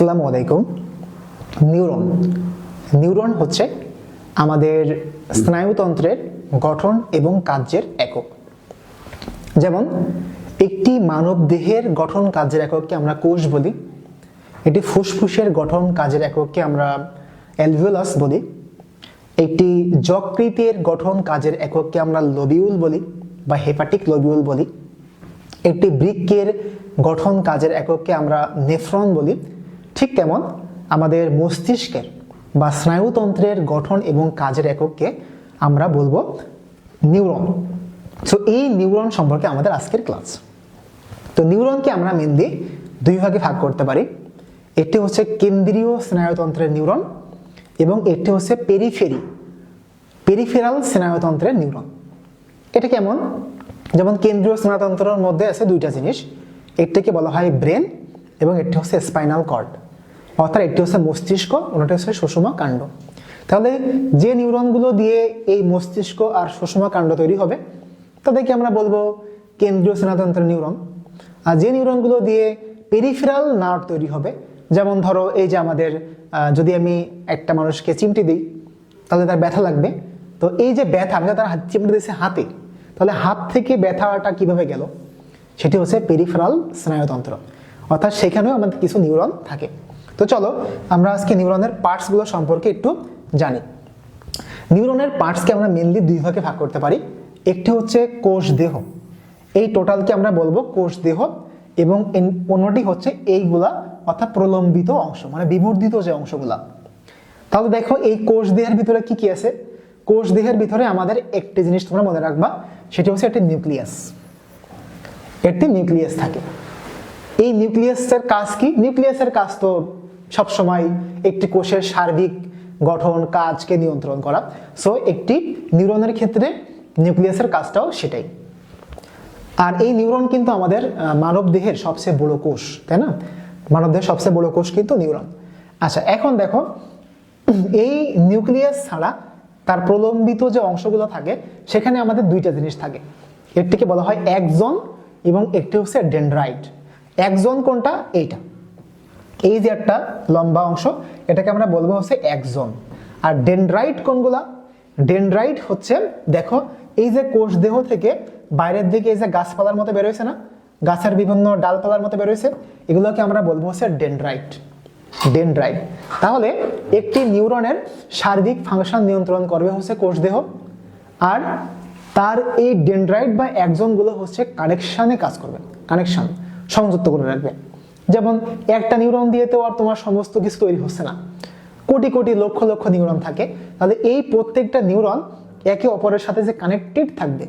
আসসালামু আলাইকুম। Neuron. Neuron হচ্ছে আমাদের স্নায়ুতন্ত্রের গঠন এবং কার্যের একক। যেমন, একটি মানব দেহের গঠন কাজের একককে আমরা কোষ বলি, একটি ফুসফুসের গঠন কাজের একককে আমরা অ্যালভিওলাস বলি, একটি যকৃতের গঠন কাজের একককে আমরা লবিউল বলি বা হেপাটিক লবিউল বলি, একটি বৃক্কের গঠন কাজের একককে আমরা নেফ্রন বলি ঠিক তেমন আমাদের মস্তিষ্কের বা স্নায়ুতন্ত্রের গঠন এবং কাজের একককে আমরা বলব নিউরন। সো এই নিউরন সম্পর্কে আমাদের আজকের ক্লাস। তো নিউরনকে আমরা মেনলি দুই ভাগে ভাগ করতে পারি। একটি হচ্ছে কেন্দ্রীয় স্নায়ুতন্ত্রের নিউরন এবং একটি হচ্ছে পেরিফেরি পেরিফেরাল স্নায়ুতন্ত্রের নিউরন। এটা কেমন? যেমন কেন্দ্রীয় স্নায়ুতন্ত্রের মধ্যে আছে দুইটা জিনিস। একটিকে বলা হয় ব্রেন এবং একটি হচ্ছে স্পাইনাল কর্ড। অর্থাৎ একটি হচ্ছে মস্তিষ্ক, অন্যটি হচ্ছে সুষমা কাণ্ড তাহলে যে নিউরনগুলো দিয়ে এই মস্তিষ্ক আর সুষমা কাণ্ড তৈরি হবে, তাদেরকে আমরা বলব কেন্দ্রীয় স্নায়ুতন্ত্রের নিউরন। আর যে নিউরনগুলো দিয়ে পেরিফেরাল নার্ভ তৈরি হবে, যেমন ধরো এই যে আমাদের যদি আমি একটা মানুষকে চিমটি দিই, তাহলে তার ব্যথা লাগবে। তো এই যে ব্যথা, আমি তার হাত চিমটি দিয়েছি হাতে, তাহলে হাত থেকে ব্যথাটা কীভাবে গেল? সেটি হচ্ছে পেরিফেরাল স্নায়ুতন্ত্র। অর্থাৎ সেখানেও আমাদের কিছু নিউরন থাকে। তো চলো, আমরা আজকে নিউরনের পার্টসগুলো সম্পর্কে একটু জানি। নিউরনের পার্টসকে আমরা মেনলি দুই ভাগে ভাগ করতে পারি। একটি হচ্ছে কোষ দেহ। এই টোটালকে আমরা বলব কোষ দেহ এবং অন্যটি হচ্ছে এইগুলা অর্থাৎ প্রলম্বিত অংশ মানে বিবর্ধিত যে অংশগুলা। তাহলে দেখো, এই কোষ দেহের ভিতরে কি কি আছে? কোষ দেহের ভিতরে আমাদের একটি জিনিস তোমরা মনে রাখবা, সেটি হচ্ছে একটি নিউক্লিয়াস। একটি নিউক্লিয়াস থাকে। এই নিউক্লিয়াসের কাজ কি? নিউক্লিয়াসের কাজ তো সবসময় একটি কোষের সার্বিক গঠন, কাজকে নিয়ন্ত্রণ করা। সো একটি নিউরনের ক্ষেত্রে নিউক্লিয়াসের কাজটাও সেটাই। আর এই নিউরন কিন্তু আমাদের মানব দেহের সবচেয়ে বড় কোষ, তাই না? মানব দেহের সবচেয়ে বড় কোষ কিন্তু নিউরন। আচ্ছা এখন দেখো, এই নিউক্লিয়াস ছাড়া তার প্রলম্বিত যে অংশগুলো থাকে, সেখানে আমাদের দুইটা জিনিস থাকে। একটিকে বলা হয় একজন এবং একটি হচ্ছে ডেন্ড্রাইট। একজন কোনটা? এইটা। এই যে একটা লম্বা অংশ, এটাকে আমরা বলব হচ্ছে একজন আর ডেন্ড্রাইট কোনগুলা? ডেন্ড্রাইট হচ্ছে, দেখো, এই যে কোষ দেহ থেকে বাইরের দিকে এই যে গাছপালার মতো বেরোয়েছে না? গাছের বিভিন্ন ডালপালার মতো বেরোয়েছে এগুলোকে আমরা বলব হচ্ছে ডেন্ড্রাইট ডেন্ড্রাইট তাহলে একটি নিউরনের সার্বিক ফাংশন নিয়ন্ত্রণ করবে হচ্ছে কোষ দেহ। আর তার এই ডেন্ড্রাইট বা একজনগুলো হচ্ছে কানেকশানে কাজ করবে। কানেকশন সংযুক্ত করে রাখবে। যেমন একটা নিউরন দিয়ে তো আর তোমার সমস্ত কিছু তৈরি হচ্ছে না। কোটি কোটি লক্ষ লক্ষ নিউরন থাকে। তাহলে এই প্রত্যেকটা নিউরন একে অপরের সাথে যে কানেক্টেড থাকবে,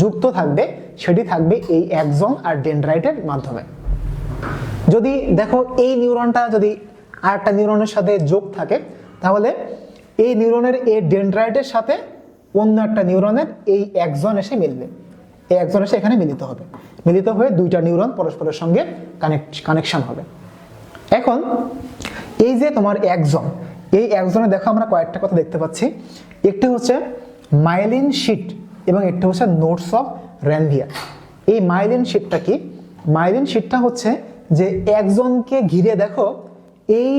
যুক্ত থাকবে, সেটি থাকবে এই একজন আর ডেন্ড্রাইটের মাধ্যমে। যদি দেখো এই নিউরনটা যদি আর একটা নিউরনের সাথে যোগ থাকে, তাহলে এই নিউরনের এই ডেন্ড্রাইটের সাথে অন্য একটা নিউরনের এই একজন এসে মিলবে। এই একজন এসে এখানে মিলিত হবে। মিলিত হয়ে দুইটা নিউরন পরস্পরের সঙ্গে কানেক্ট কানেকশন হবে। এখন, এই যে তোমার একজন, এই একজনে দেখো আমরা কয়েকটা কথা দেখতে পাচ্ছি। একটি হচ্ছে মাইলিন শিট এবং একটি হচ্ছে নোটস অফ র্যানভিয়া এই মাইলিন শিটটা কি? মাইলিন শিটটা হচ্ছে যে একজনকে ঘিরে দেখো, এই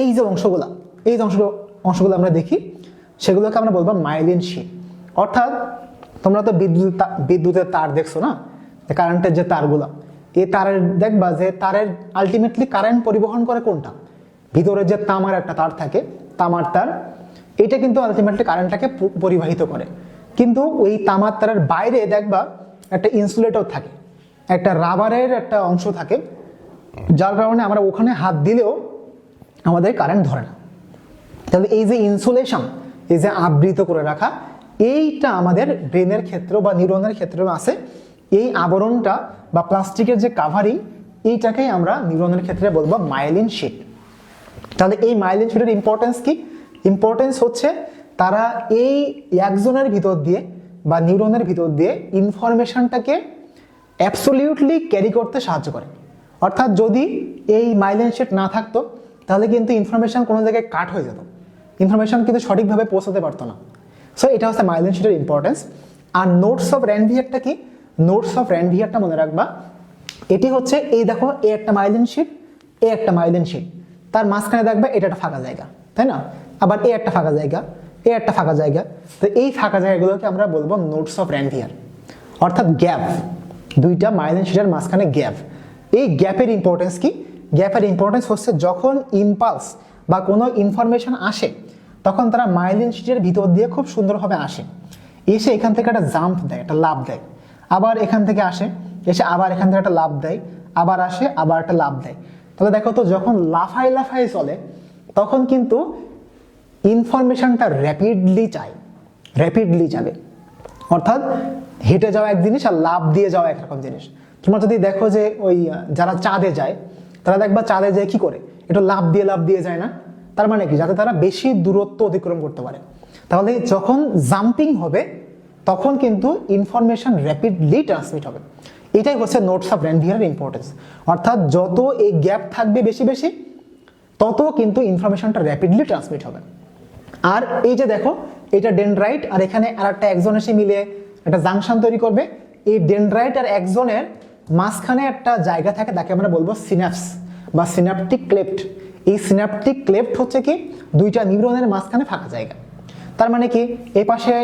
এই যে অংশগুলা, এই যে অংশগুলো অংশগুলো আমরা দেখি, সেগুলোকে আমরা বলব মাইলিন শিট অর্থাৎ তোমরা তো বিদ্যুৎ বিদ্যুতের তার দেখছ না? কারেন্টের যে তারগুলো। এই তারের দেখবা যে তারের আলটিমেটলি কারেন্ট পরিবহন করে কোনটা? ভিতরে যে তামার একটা তার থাকে, তামার তার, এটা কিন্তু আলটিমেটলি কারেন্টটাকে পরিবাহিত করে। কিন্তু ওই তামার তারের বাইরে দেখবা একটা ইনসুলেটর থাকে, একটা রাবারের একটা অংশ থাকে, যার কারণে আমরা ওখানে হাত দিলেও আমাদের কারেন্ট ধরে না। তাহলে এই যে ইনসুলেশন এই যে আবৃত করে রাখা এইটা আমাদের ব্রেনের ক্ষেত্র বা নিউরনের ক্ষেত্রেও আছে। এই আবরণটা বা প্লাস্টিকের যে কাভারিং, এইটাকেই আমরা নিউরনের ক্ষেত্রে বলব মাইলিন শিট। তাহলে এই মাইলিন শিটের ইম্পর্টেন্স কি? ইম্পর্টেন্স হচ্ছে তারা এই একজনের ভিতর দিয়ে বা নিউরনের ভিতর দিয়ে ইনফরমেশনটাকে অ্যাবসলিউটলি ক্যারি করতে সাহায্য করে। অর্থাৎ যদি এই মাইলিন শিট না থাকতো, তাহলে কিন্তু ইনফরমেশন কোনো জায়গায় কাট হয়ে যেত। ইনফরমেশন কিন্তু সঠিকভাবে পৌঁছাতে পারতো না। সো এটা হচ্ছে মাইলিন শিটের ইম্পর্টেন্স আর নোটস অফ র্যানভিয়ারটা কি? নোটস অফ র্যানভিয়ারটা মনে রাখবা। এটি হচ্ছে, এই দেখো, এ একটা মাইলিন শিট এ একটা মাইলিন শিট তার মাঝখানে দেখবে, এটা একটা ফাঁকা জায়গা, তাই না? আবার এ একটা ফাঁকা জায়গা, এ একটা ফাঁকা জায়গা। তো এই ফাঁকা জায়গাগুলোকে আমরা বলব নোটস অফ র্যানভিয়ার অর্থাৎ গ্যাপ দুইটা মাইলেন শিটের মাঝখানে গ্যাপ এই গ্যাপের ইম্পর্টেন্স কি? গ্যাপের ইম্পর্টেন্স হচ্ছে যখন ইম্পালস বা কোনো ইনফরমেশন আসে তখন তারা মাইলিন শিটের ভিতর দিয়ে খুব সুন্দরভাবে আসে। এসে এখান থেকে একটা জাম্প দেয়, একটা লাভ দেয়। আবার এখান থেকে আসে, এসে আবার এখান থেকে একটা লাভ দেয়, আবার আসে, আবার একটা লাভ দেয়। তাহলে দেখো তো যখন লাফাই লাফাই চলে, তখন কিন্তু ইনফরমেশনটা র্যাপিডলি চাই র্যাপিডলি যাবে। অর্থাৎ হেঁটে যাওয়া এক জিনিস আর লাভ দিয়ে যাওয়া একরকম জিনিস। তোমরা যদি দেখো যে ওই, যারা চাঁদে যায়, তারা দেখবা চাঁদে যায় কি করে? একটু লাভ দিয়ে লাভ দিয়ে যায় না? তার মানে কি? যাতে তারা বেশি দূরত্ব অতিক্রম করতে পারে। তাহলে যখন জাম্পিং হবে, তখন কিন্তু ইনফরমেশন র্যাপিডলি ট্রান্সমিট হবে। এটাই হচ্ছে নোটস অফ র্যান্ডিয়ার ইম্পর্টেন্স অর্থাৎ যত এই গ্যাপ থাকবে বেশি বেশি, তত কিন্তু ইনফরমেশনটা র্যাপিডলি ট্রান্সমিট হবে। আর এই যে দেখো, এটা ডেনড্রাইট আর এখানে আর একটা একজন এসে মিলে একটা জাংশন তৈরি করবে। এই ডেনড্রাইট আর একজনের মাঝখানে একটা জায়গা থাকে, তাকে আমরা বলব সিনাপস বা সিনাপটিক ক্লেপ্ট এই সিনাপটিক ক্লেপ্ট হচ্ছে কি? দুইটা নিউরনের মাঝখানে ফাঁকা জায়গা। তার মানে কি? এ পাশে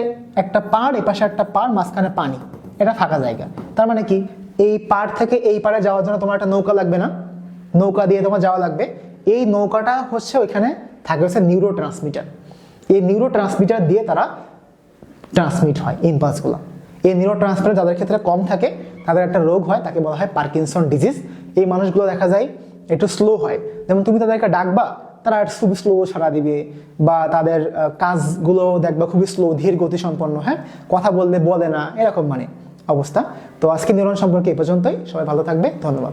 একটা পাড়, এ পাশে একটা পাড়, মাঝখানে পানি। এটা ফাঁকা জায়গা। তার মানে কি? এই পাড় থেকে এই পাড়ে যাওয়ার জন্য তোমার একটা নৌকা লাগবে না? নৌকা দিয়ে তোমার যাওয়া লাগবে। এই নৌকাটা হচ্ছে ওইখানে থাকে হচ্ছে নিউরো ট্রান্সমিটার এই নিউরো ট্রান্সমিটার দিয়ে তারা ট্রান্সমিট হয় ইম্পালসগুলো এই নিউরো ট্রান্সমিটার যাদের ক্ষেত্রে কম থাকে, তাদের একটা রোগ হয়, তাকে বলা হয় পার্কিনসন ডিজিজ এই মানুষগুলো দেখা যায় একটু স্লো হয়। যেমন তুমি তাদেরকে ডাকবা, তারা খুবই স্লো সারা দিবে বা তাদের কাজগুলো দেখবা খুবই স্লো ধীর গতি সম্পন্ন হ্যাঁ? কথা বললে বলে না, এরকম মানে অবস্থা। তো আজকে নিরণ সম্পর্কে এ পর্যন্তই। সবাই ভালো থাকবে। ধন্যবাদ।